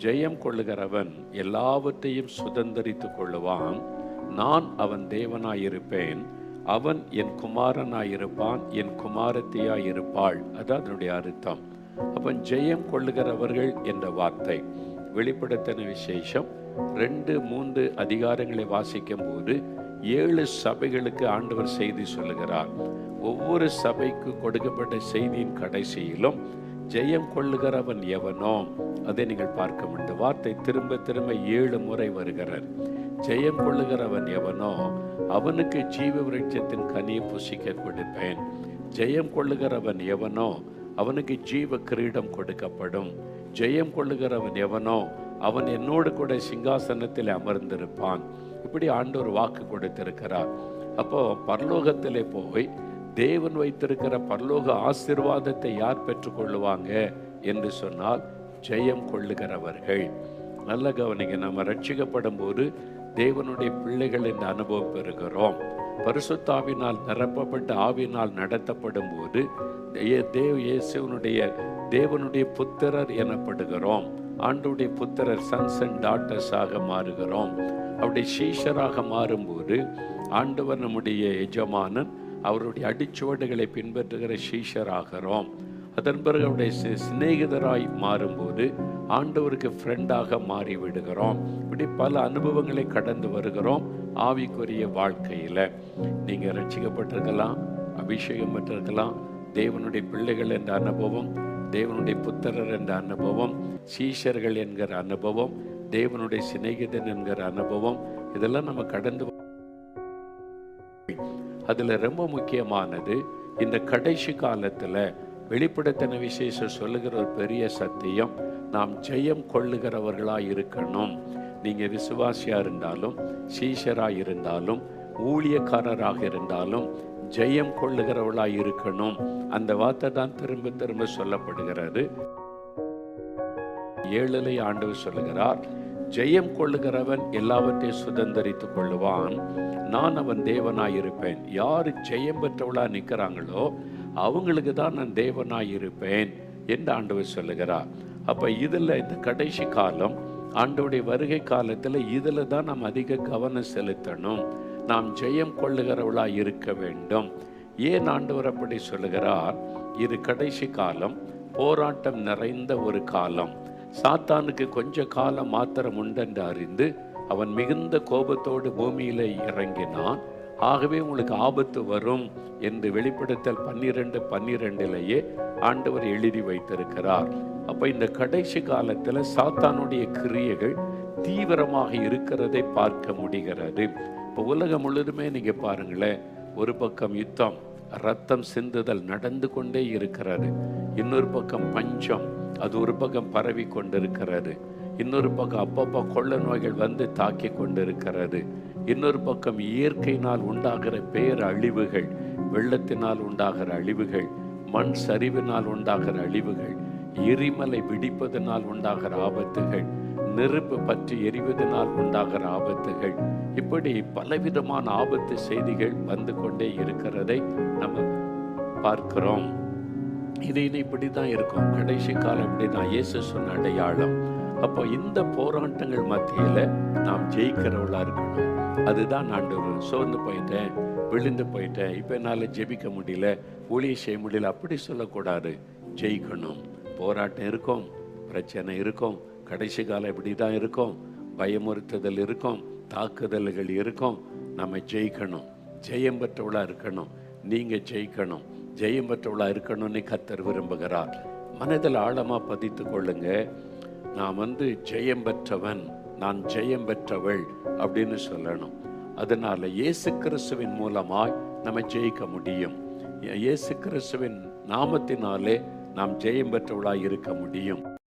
ஜெயம் கொள்ளுகிறவன் எல்லாவற்றையும் சுதந்தரித்துக் கொள்ளுவான். நான் அவன் தேவனாயிருப்பேன். அவன் என் குமாரனாயிருப்பான் என் குமாரத்தியாயிருப்பாள். அதான் அதனுடைய அர்த்தம். அப்போ ஜெயம் கொள்ளுகிறவர்கள் என்ற வார்த்தை. வெளிப்படுத்தின விசேஷம் ரெண்டு மூன்று அதிகாரங்களை வாசிக்கும் போது ஏழு சபைகளுக்கு ஆண்டவர் செய்தி சொல்லுகிறார். ஒவ்வொரு சபைக்கு கொடுக்கப்பட்ட செய்தியின் கடைசியிலும் ஜெயம் கொள்ளுகிறவன் எவனோ? அதை நீங்கள் பார்க்க முடியும் வார்த்தை திரும்ப திரும்ப ஏழு முறை வருகிறார். ஜெயம் கொள்ளுகிறவன் எவனோ? அவனுக்கு ஜீவ விருட்சத்தின் கனியை புசிக்க கொடுப்பேன். ஜெயம் கொள்ளுகிறவன் எவனோ? அவனுக்கு ஜீவ கிரீடம் கொடுக்கப்படும். ஜெயம் கொள்ளுகிறவன் எவனோ? அவன் என்னோடு கூட சிங்காசனத்தில் அமர்ந்திருப்பான். இப்படி ஆண்டவர் வாக்கு கொடுத்திருக்கிறார். அப்போ பரலோகத்திலே போய் தேவன் வைத்திருக்கிற பரலோக ஆசிர்வாதத்தை யார் பெற்றுக்கொள்ளுவாங்க என்று சொன்னால் ஜெயம் கொள்ளுகிறவர்கள். நல்ல கவனிங்க நம்ம ரட்சிக்கப்படும் போது தேவனுடைய பிள்ளைகள் என்ற அனுபவம் பெறுகிறோம். பரிசுத்தாவினால் நிரப்பப்பட்ட ஆவினால் நடத்தப்படும் போது தேவ இயேசுவனுடைய தேவனுடைய புத்திரர் எனப்படுகிறோம். ஆண்டுடைய புத்திரர் சன்ஸ் அண்ட் டாட்டர்ஸாக மாறுகிறோம். அப்படி சீஷராக மாறும்போது ஆண்டவர் நம்முடைய எஜமானன் அவருடைய அடிச்சுவடுகளை பின்பற்றுகிற சீஷராகிறோம். அதன் பிறகு அவருடைய சிநேகிதராய் மாறும்போது ஆண்டவருக்கு ஃப்ரெண்டாக மாறி விடுகிறோம் இப்படி பல அனுபவங்களை கடந்து வருகிறோம் ஆவிக்குரிய வாழ்க்கையில். நீங்கள் ரட்சிக்கப்பட்டிருக்கலாம் அபிஷேகம் பெற்றிருக்கலாம் தேவனுடைய பிள்ளைகள் என்ற அனுபவம் தேவனுடைய புத்திரர் என்ற அனுபவம் சீஷர்கள் என்கிற அனுபவம் தேவனுடைய சிநேகிதன் என்கிற அனுபவம் இதெல்லாம் நம்ம கடந்து அதுல ரொம்ப முக்கியமானது இந்த கடைசி காலத்துல வெளிப்படுத்தின விசேஷம் சொல்லுகிற ஒரு பெரிய சத்தியம் நாம் ஜெயம் கொள்ளுகிறவர்களா இருக்கணும். நீங்க விசுவாசியா இருந்தாலும் சீஷரா இருந்தாலும் ஊழியக்காரராக இருந்தாலும் ஜெயம் கொள்ளுகிறவர்களா இருக்கணும். அந்த வார்த்தை தான் திரும்ப திரும்ப சொல்லப்படுகிறது. ஏழலை ஆண்டவர் சொல்லுகிறார் ஜெயம் கொள்ளுகிறவன் எல்லாவற்றையும் சுதந்திரித்து கொள்ளுவான். நான் அவன் தேவனாயிருப்பேன். யார் ஜெயம் பெற்றவளாக நிற்கிறாங்களோ அவங்களுக்கு தான் நான் தேவனாய் இருப்பேன் என்று ஆண்டவர் சொல்லுகிறார். அப்போ இதில் இந்த கடைசி காலம் ஆண்டவருடைய வருகை காலத்தில் இதில் தான் நாம் அதிக கவனம் செலுத்தணும். நாம் ஜெயம் கொள்ளுகிறவளாக இருக்க வேண்டும். ஏன் ஆண்டவர் அப்படி சொல்லுகிறார்? இது கடைசி காலம் போராட்டம் நிறைந்த ஒரு காலம். சாத்தானுக்கு கொஞ்ச காலம் மாத்திரம் உண்டென்று அறிந்து அவன் மிகுந்த கோபத்தோடு பூமியில இறங்கினான். ஆகவே உங்களுக்கு ஆபத்து வரும் என்று வெளிப்படுத்தல் பன்னிரெண்டு பன்னிரெண்டிலேயே ஆண்டவர் எழுதி வைத்திருக்கிறார். அப்ப இந்த கடைசி காலத்துல சாத்தானுடைய கிரியைகள் தீவிரமாக இருக்கிறதை பார்க்க முடிகிறது. இப்போ உலகம் முழுதுமே நீங்க பாருங்களேன் ஒரு பக்கம் யுத்தம் ரத்தம் சிந்துதல் நடந்து கொண்டே இருக்கிறது. இன்னொரு பக்கம் பஞ்சம் அது ஒரு பக்கம் பரவி கொண்டிருக்கிறது. இன்னொரு பக்கம் அப்பப்போ கொள்ள நோய்கள் வந்து தாக்கி கொண்டிருக்கிறது. இன்னொரு பக்கம் இயற்கையினால் உண்டாகிற பேர் அழிவுகள் வெள்ளத்தினால் உண்டாகிற அழிவுகள் மண் சரிவினால் உண்டாகிற அழிவுகள் எரிமலை வெடிப்பதனால் உண்டாகிற ஆபத்துகள் நெருப்பு பற்றி எரிவதனால் உண்டாகிற ஆபத்துகள். இப்படி பலவிதமான ஆபத்து செய்திகள் வந்து கொண்டே இருக்கிறதை நம்ம பார்க்கிறோம். இது இது இப்படி தான் இருக்கும். கடைசி காலம் இப்படி தான் இயேசு சொன்ன அடையாளம். அப்போ இந்த போராட்டங்கள் மத்தியில் நாம் ஜெயிக்கிறவளா இருக்கணும். அதுதான் ஆண்டவர் சோர்ந்து போயிட்டேன் விழுந்து போயிட்டேன். இப்போ என்னால் ஜெபிக்க முடியல ஊழிய செய்ய முடியல அப்படி சொல்லக்கூடாது. ஜெயிக்கணும். போராட்டம் இருக்கும் பிரச்சனை இருக்கும். கடைசி காலம் இப்படி தான் இருக்கும். பயமுறுத்துதல் இருக்கும் தாக்குதல்கள் இருக்கும். நம்ம ஜெயிக்கணும். ஜெயம் பெற்றவளாக இருக்கணும். நீங்கள் ஜெயிக்கணும். ஜெயம் பெற்றவளா இருக்கணும்னு கத்தர் விரும்புகிறார். மனதில் ஆழமாக பதித்து கொள்ளுங்க. நான் வந்து ஜெயம் பெற்றவன் நான் ஜெயம் பெற்றவள் அப்படின்னு சொல்லணும். அதனால் இயேசு கிறிஸ்துவின் மூலமாய் நம்ம ஜெயிக்க முடியும். இயேசு கிறிஸ்துவின் நாமத்தினாலே நாம் ஜெயம் பெற்றவளாக இருக்க முடியும்.